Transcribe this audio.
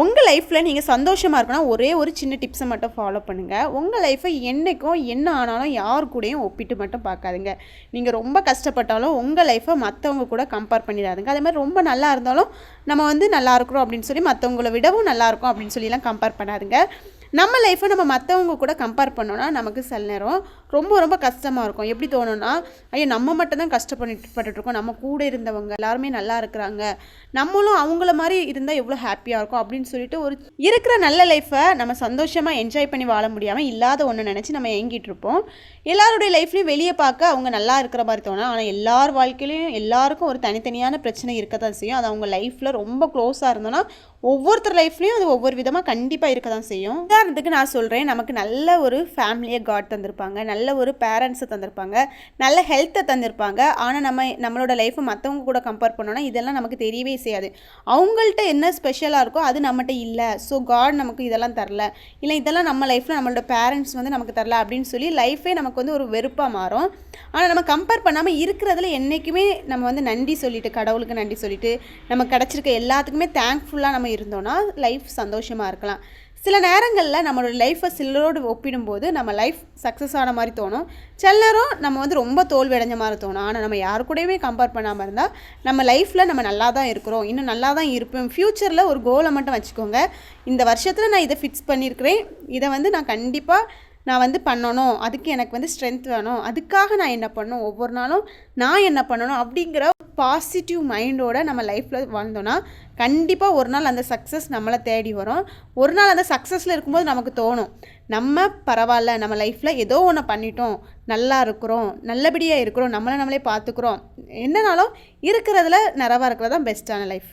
உங்கள் லைஃப்பில் நீங்கள் சந்தோஷமாக இருக்கணும் ஒரே ஒரு சின்ன டிப்ஸை மட்டும் ஃபாலோ பண்ணுங்கள் உங்கள் லைஃப்பை என்றைக்கும் என்ன ஆனாலும் யார் கூடயும் ஒப்பிட்டு மட்டும் பார்க்காதுங்க. நீங்கள் ரொம்ப கஷ்டப்பட்டாலும் உங்கள் லைஃப்பை மற்றவங்க கூட கம்பேர் பண்ணிடாதுங்க. அதே மாதிரி ரொம்ப நல்லா இருந்தாலும் நம்ம வந்து நல்லா இருக்கிறோம் அப்படின்னு சொல்லி மற்றவங்கள விடவும் நல்லா இருக்கும் அப்படின்னு சொல்லிலாம் கம்பேர் பண்ணாதுங்க. நம்ம லைஃப்பை நம்ம மற்றவங்க கூட கம்பேர் பண்ணோன்னா நமக்கு சில நேரம் ரொம்ப ரொம்ப கஷ்டமாக இருக்கும். எப்படி தோணும்னா ஐயோ நம்ம மட்டும் தான் கஷ்டப்பட்டுருக்கோம் நம்ம கூட இருந்தவங்க எல்லாருமே நல்லா இருக்கிறாங்க. நம்மளும் அவங்கள மாதிரி இருந்தால் எவ்வளோ ஹாப்பியாக இருக்கும் அப்படின்னு சொல்லிட்டு ஒரு இருக்கிற நல்ல லைஃப்பை நம்ம சந்தோஷமாக என்ஜாய் பண்ணி வாழ முடியாமல் இல்லாத ஒன்று நினச்சி நம்ம ஏங்கிட்டு இருப்போம். எல்லாருடைய லைஃப்லையும் வெளியே பார்க்க அவங்க நல்லா இருக்கிற மாதிரி தோணும். ஆனால் எல்லார் வாழ்க்கையிலையும் எல்லாருக்கும் ஒரு தனித்தனியான பிரச்சனை இருக்க தான் செய்யும். அது அவங்க லைஃப்பில் ரொம்ப க்ளோஸாக இருந்தோன்னா ஒவ்வொருத்தர் லைஃப்லையும் அது ஒவ்வொரு விதமாக கண்டிப்பாக இருக்க தான் செய்யும். உதாரணத்துக்கு நான் சொல்கிறேன் நமக்கு நல்ல ஒரு ஃபேமிலியை காட் தந்திருப்பாங்க நல்ல ஒரு பேரண்ட்ஸை தந்திருப்பாங்க நல்ல ஹெல்த்தை தந்திருப்பாங்க. ஆனால் நம்ம நம்மளோட லைஃப்பை மற்றவங்க கூட கம்பேர் பண்ணோன்னா இதெல்லாம் நமக்கு தெரியவே செய்யாது. அவங்கள்ட்ட என்ன ஸ்பெஷலாக இருக்கோ அது நம்மகிட்ட இல்லை. ஸோ காட் நமக்கு இதெல்லாம் தரல. இல்லை இதெல்லாம் நம்ம லைஃப்பில் நம்மளோட பேரண்ட்ஸ் வந்து நமக்கு தரல அப்படின்னு சொல்லி லைஃபே நமக்கு வந்து ஒரு வெறுப்பாக மாறும். ஆனால் நம்ம கம்பேர் பண்ணாமல் இருக்கிறதுல என்றைக்குமே நம்ம வந்து நன்றி சொல்லிட்டு கடவுளுக்கு நன்றி சொல்லிட்டு நம்ம கிடச்சிருக்க எல்லாத்துக்குமே தேங்க்ஃபுல்லாக நம்ம இருந்தோன்னா லைஃப் சந்தோஷமாக இருக்கலாம். சில நேரங்களில் நம்மளோட லைஃப்பை சிலரோடு ஒப்பிடும்போது நம்ம லைஃப் சக்ஸஸ் ஆன மாதிரி தோணும். சில நேரம் நம்ம வந்து ரொம்ப தோல்வி அடைஞ்ச மாதிரி தோணும். ஆனால் நம்ம யாரு கூடயுமே கம்பேர் பண்ணாமல் இருந்தால் நம்ம லைஃப்பில் நம்ம நல்லா தான் இருக்கிறோம். இன்னும் நல்லா தான் இருப்போம். ஃப்யூச்சரில் ஒரு கோலை மட்டும் வச்சுக்கோங்க. இந்த வருஷத்தில் நான் இதை ஃபிக்ஸ் பண்ணியிருக்கிறேன். இதை வந்து நான் கண்டிப்பாக நான் வந்து பண்ணணும் அதுக்கு எனக்கு வந்து ஸ்ட்ரென்த் வேணும் அதுக்காக நான் என்ன பண்ணணும் ஒவ்வொரு நாளும் நான் என்ன பண்ணணும் அப்படிங்கிற பாசிட்டிவ் மைண்டோட நம்ம லைஃப்பில் வாழ்ந்தோன்னா கண்டிப்பாக ஒரு நாள் அந்த சக்ஸஸ் நம்மளை தேடி வரும். ஒரு நாள் அந்த சக்ஸஸில் இருக்கும்போது நமக்கு தோணும் நம்ம பரவாயில்ல நம்ம லைஃப்பில் ஏதோ ஒன்று பண்ணிட்டோம் நல்லா இருக்கிறோம் நல்லபடியாக இருக்கிறோம் நம்மளை நம்மளே பார்த்துக்குறோம். என்னனாலும் இருக்கிறதுல நிறைவாக இருக்கிறது தான் பெஸ்ட்டான லைஃப்